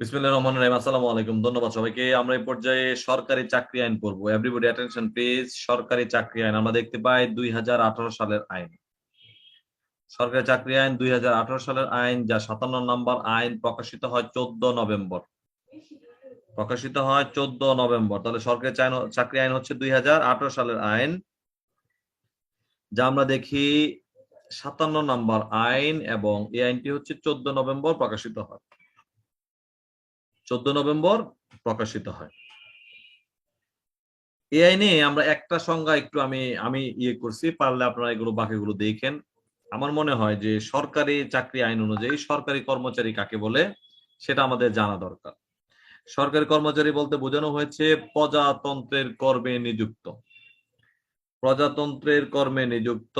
বিসমিল্লাহির রহমানির রহিম। আসসালামু আলাইকুম। ধন্যবাদ সবাইকে। আমরা এই পর্যায়ে সরকারি চাকরি আইন পড়ব। এভরিবডি অ্যাটেনশন প্লিজ সরকারি চাকরি আইন। আমরা দেখতে পাই দুই হাজার আঠারো সালের আইন। সরকারি চাকরি আইন দুই হাজার আঠারো সালের আইন, যা সাতান্ন নম্বর আইন প্রকাশিত হয় চোদ্দ নভেম্বর। প্রকাশিত হয় চোদ্দ নভেম্বর। তাহলে সরকারি চাকরি আইন হচ্ছে দুই হাজার আঠারো সালের আইন। যা আমরা দেখি সাতান্ন নম্বর আইন এবং এই আইনটি হচ্ছে চোদ্দ নভেম্বর প্রকাশিত হয়। চোদ্দ নভেম্বর প্রকাশিত হয়। এই আইনে আমরা একটা সংজ্ঞা একটু আমি আমি ইয়ে করছি, পারলে আপনারা এগুলো, বাকিগুলো দেখেন। আমার মনে হয় যে সরকারি চাকরি আইন অনুযায়ী সরকারি কর্মচারী কাকে বলে, সেটা আমাদের জানা দরকার। সরকারি কর্মচারী বলতে বোঝানো হয়েছে, প্রজাতন্ত্রের কর্মে নিযুক্ত। প্রজাতন্ত্রের কর্মে নিযুক্ত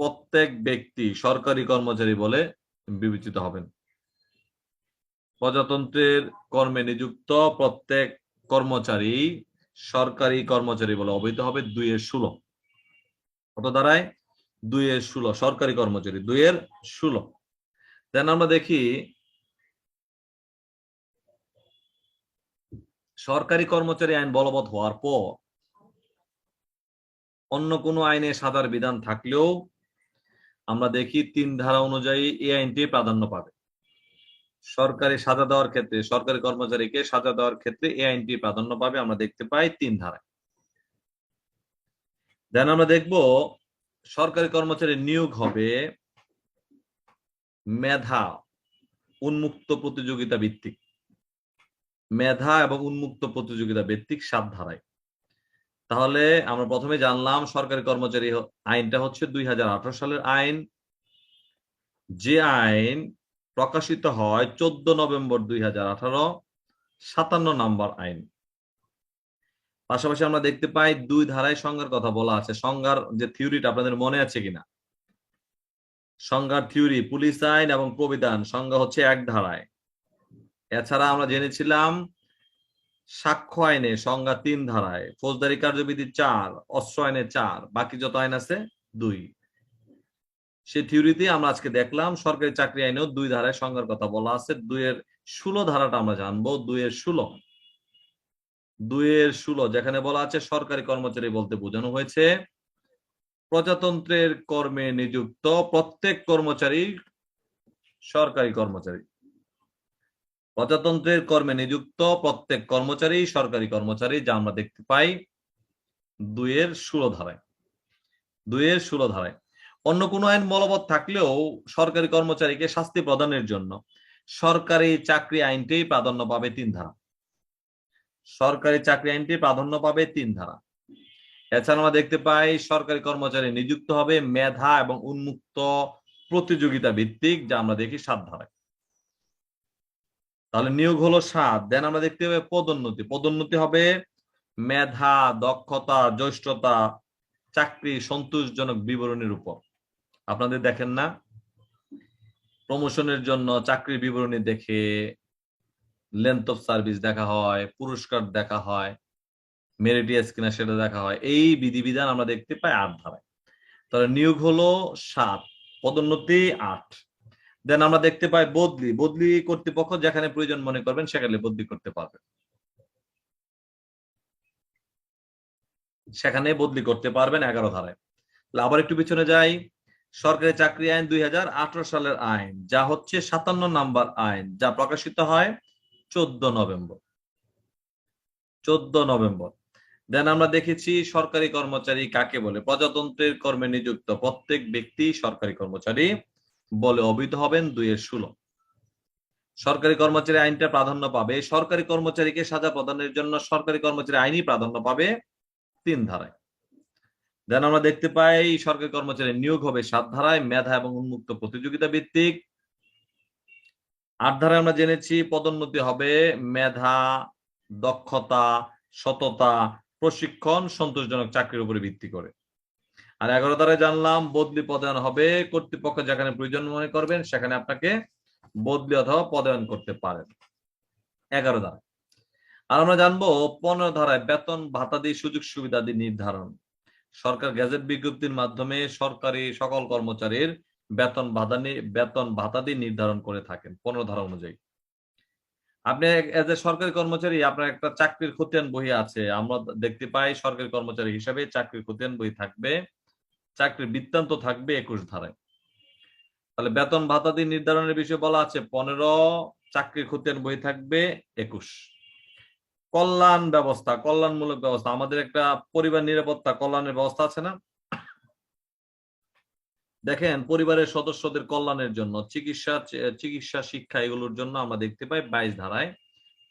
প্রত্যেক ব্যক্তি সরকারি কর্মচারী বলে বিবেচিত হবেন। প্রজাতন্ত্রের কর্মে নিযুক্ত প্রত্যেক কর্মচারী সরকারি কর্মচারী বলে অবহিত হবে দুইয়ের ষোলো। কত দাঁড়ায়? দুইয়ের ষোলো, সরকারি কর্মচারী, দুইয়ের ষোলো। দেন আমরা দেখি, সরকারি কর্মচারী আইন বলবৎ হওয়ার পর অন্য কোনো আইনে সাদার বিধান থাকলেও আমরা দেখি তিন ধারা অনুযায়ী এই আইনটি প্রাধান্য পাবে। সরকারি সাজা দেওয়ার ক্ষেত্রে, সরকারি কর্মচারীকে সাজা দেওয়ার ক্ষেত্রে এই আইনটি প্রাধান্য পাবে, আমরা দেখতে পাই তিন ধারায়। দেন আমরা দেখব সরকারি কর্মচারী নিয়োগ হবে মেধা, উন্মুক্ত প্রতিযোগিতা ভিত্তিক। মেধা এবং উন্মুক্ত প্রতিযোগিতা ভিত্তিক সাত ধারায়। তাহলে আমরা প্রথমে জানলাম সরকারি কর্মচারী আইনটা হচ্ছে দুই হাজার আঠারো সালের আইন। যে আইন প্রকাশিত হয় চোদ্দ নভেম্বর দুই হাজার আঠারো, সাতান্ন নাম্বার আইন। পাশাপাশি আমরা দেখতে পাই দুই ধারায় সংজ্ঞার কথা বলা আছে। সংজ্ঞার যে থিওরিটা আপনাদের মনে আছে কিনা? সংজ্ঞার থিওরি, পুলিশ আইন এবং প্রবিধান, সংজ্ঞা হচ্ছে এক ধারায়। এছাড়া আমরা জেনেছিলাম সাক্ষ্য আইনে সংজ্ঞা তিন ধারায়। ফৌজদারি কার্যবিধি চার, অস্ত্র আইনে চার, বাকি যত আইন আছে দুই। সেই থিওরিতে আমরা আজকে দেখলাম, সরকারি চাকরি আইনেও দুই ধারায় সংজ্ঞার কথা বলা আছে। দুইয়ের ষোলো ধারাটা আমরা জানব। দুইয়ের ষোলো। দুইয়ের ষোলো, যেখানে বলা আছে, সরকারি কর্মচারী বলতে বোঝানো হয়েছে, প্রজাতন্ত্রের কর্মে নিযুক্ত প্রত্যেক কর্মচারী সরকারি কর্মচারী। প্রজাতন্ত্রের কর্মে নিযুক্ত প্রত্যেক কর্মচারী সরকারি কর্মচারী, যা আমরা দেখতে পাই দুইয়ের ষোলো ধারায়। দুইয়ের ষোলো ধারায়। অন্য কোনো আইন বলবৎ থাকলেও সরকারি কর্মচারীকে শাস্তি প্রদানের জন্য সরকারি চাকরি আইনটি প্রাধান্য পাবে তিন ধারা। সরকারি চাকরি আইনটি প্রাধান্য পাবে তিন ধারা। এছাড়া আমরা দেখতে পাই সরকারি কর্মচারী নিযুক্ত হবে মেধা এবং উন্মুক্ত প্রতিযোগিতা ভিত্তিক, যা আমরা দেখি সাত ধারায়। তাহলে নিয়োগ হলো সাত, দেন আমরা দেখতে পাই পদোন্নতি। পদোন্নতি হবে মেধা, দক্ষতা, জ্যেষ্ঠতা, চাকরি সন্তোষজনক বিবরণীর উপর। আপনাদের দেখেন না? প্রমোশনের জন্য চাকরির বিবরণী দেখে লেন্থ অফ সার্ভিস দেখা হয়, পুরস্কার দেখা হয় মেরিটিয়াস কিনা সেটা দেখা হয়। এই বিধিবিধান আমরা দেখতে পাই আট ধারায়। তাহলে নিয়োগ হলো সাত, পদোন্নতি আট। দেন আমরা দেখতে পাই বদলি। বদলি কর্তৃপক্ষ যেখানে প্রয়োজন মনে করবেন সেখানে বদলি করতে পারবেন। সেখানে বদলি করতে পারবেন এগারো ধারায়। তাহলে আবার একটু পিছনে যাই। সরকারি চাকরি আইন দুই হাজার আঠারো সালের আইন, যা হচ্ছে সাতান্ন নাম্বার আইন, যা প্রকাশিত হয় চোদ্দ নভেম্বর। চোদ্দ নভেম্বর। দেন আমরা দেখেছি সরকারি কর্মচারী কাকে বলে? প্রজাতন্ত্রের কর্মে নিযুক্ত প্রত্যেক ব্যক্তি সরকারি কর্মচারী বলে অবহিত হবেন দুইয়ের ষোলো সরকারি কর্মচারী আইনটা প্রাধান্য পাবে। সরকারি কর্মচারীকে সাজা প্রদানের জন্য সরকারি কর্মচারী আইনই প্রাধান্য পাবে তিন ধারায়। দেন আমরা দেখতে পাই সরকারি কর্মচারী নিয়োগ হবে সাত ধারায়, মেধা এবং উন্মুক্ত প্রতিযোগিতা ভিত্তিক। আট ধারায় আমরা জেনেছি পদোন্নতি হবে মেধা, দক্ষতা, সততা, প্রশিক্ষণ, সন্তোষজনক চাকরির উপরে ভিত্তি করে। আর এগারো ধারায় জানলাম বদলি পদায়ন হবে, কর্তৃপক্ষ যেখানে প্রয়োজন মনে করবেন সেখানে আপনাকে বদলি অথবা পদায়ন করতে পারেন। এগারো ধারা আর আমরা জানব পনেরো ধারায় বেতন ভাতা ভাতাদি সুযোগ সুবিধা সুবিধাদি নির্ধারণ। সরকার গ্যাজেট বিজ্ঞপ্তির মাধ্যমে সরকারি সকল কর্মচারীর বেতন ভাতা বেতন ভাতাদি নির্ধারণ করে থাকেন ধারা অনুযায়ী। আপনি এজ এ সরকারি কর্মচারী, আপনার একটা চাকরির খতিয়ান বই আছে, আমরা দেখতে পাই সরকারি কর্মচারী হিসাবে চাকরির খতিয়ান বই থাকবে, চাকরির বৃত্তান্ত থাকবে একুশ ধারায়। তাহলে বেতন ভাতাদি নির্ধারণের বিষয়ে বলা আছে, পনেরো চাকরির খতিয়ান বই থাকবে একুশ। কল্যাণ ব্যবস্থা, কল্যাণমূলক ব্যবস্থা, আমাদের একটা পরিবার নিরাপত্তা কল্যাণের ব্যবস্থা আছে না? দেখেন, পরিবারের সদস্যদের কল্যাণের জন্য, চিকিৎসা চিকিৎসা, শিক্ষা এগুলোর জন্য আমরা দেখতে পাই বাইশ ধারায়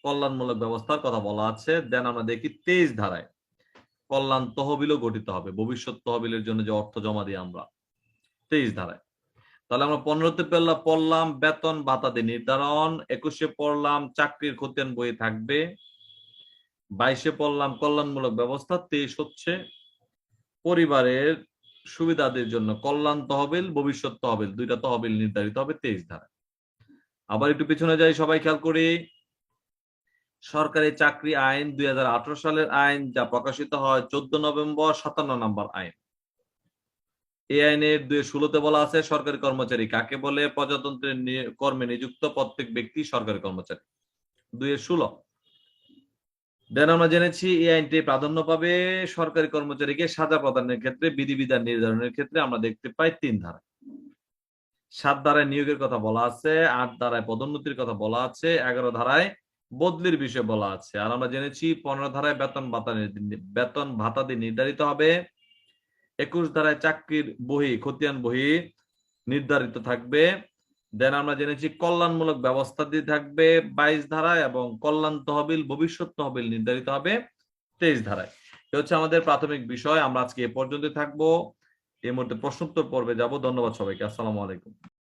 কল্যাণমূলক ব্যবস্থার কথা বলা আছে। দেন আমরা দেখি তেইশ ধারায় কল্যাণ তহবিলও গঠিত হবে, ভবিষ্যৎ তহবিলের জন্য যে অর্থ জমা দিই আমরা। তেইশ ধারায়। তাহলে আমরা পনেরোতে পেলাম পড়লাম, বেতন ভাতাদি নির্ধারণ, একুশে পড়লাম, চাকরির খতিয়ান বই থাকবে। বাইশে পড়লাম, কল্যাণমূলক ব্যবস্থা, তেইশ হচ্ছে পরিবারের সুবিধাদের জন্য কল্যাণ তহবিল, ভবিষ্যৎ তহবিল, দুইটা তহবিল নির্ধারিত হবে তেইশ ধারা। আবার একটু পিছনে যাই, সবাই খেয়াল করি। সরকারি চাকরি আইন দুই হাজার আঠারো সালের আইন, যা প্রকাশিত হয় চোদ্দ নভেম্বর, সাতান্ন নম্বর আইন। এই আইনের দুই ষোলোতে বলা আছে, সরকারি কর্মচারী কাকে বলে? প্রজাতন্ত্রের কর্মে নিযুক্ত প্রত্যেক ব্যক্তি সরকারি কর্মচারী। দুই ষোলো। দেন আমরা জেনেছি এই আইনটি প্রাধান্য পাবে সরকারি কর্মচারীকে সাজা প্রদানের ক্ষেত্রে, বিধিবিধান নির্ধারণের ক্ষেত্রে আমরা দেখতে পাই তিন ধারা সাত ধারায় নিয়োগের কথা বলা আছে, আট ধারায় পদোন্নতির কথা বলা আছে, এগারো ধারায় বদলির বিষয়ে বলা আছে। আর আমরা জেনেছি পনেরো ধারায় বেতন ভাতা বেতন ভাতা দিয়ে নির্ধারিত হবে। একুশ ধারায় চাকরির বহি, খতিয়ান বহি নির্ধারিত থাকবে। দেন আমরা জেনেছি কল্যাণমূলক ব্যবস্থা দিয়ে থাকবে বাইশ ধারায় এবং কল্যাণ তহবিল, ভবিষ্যৎ তহবিল নির্ধারিত হবে তেইশ ধারায়। এ হচ্ছে আমাদের প্রাথমিক বিষয়। আমরা আজকে এ পর্যন্ত থাকব। এই মুহূর্তে প্রশ্নোত্তর পর্বে যাব। ধন্যবাদ সবাইকে। আসসালামু আলাইকুম।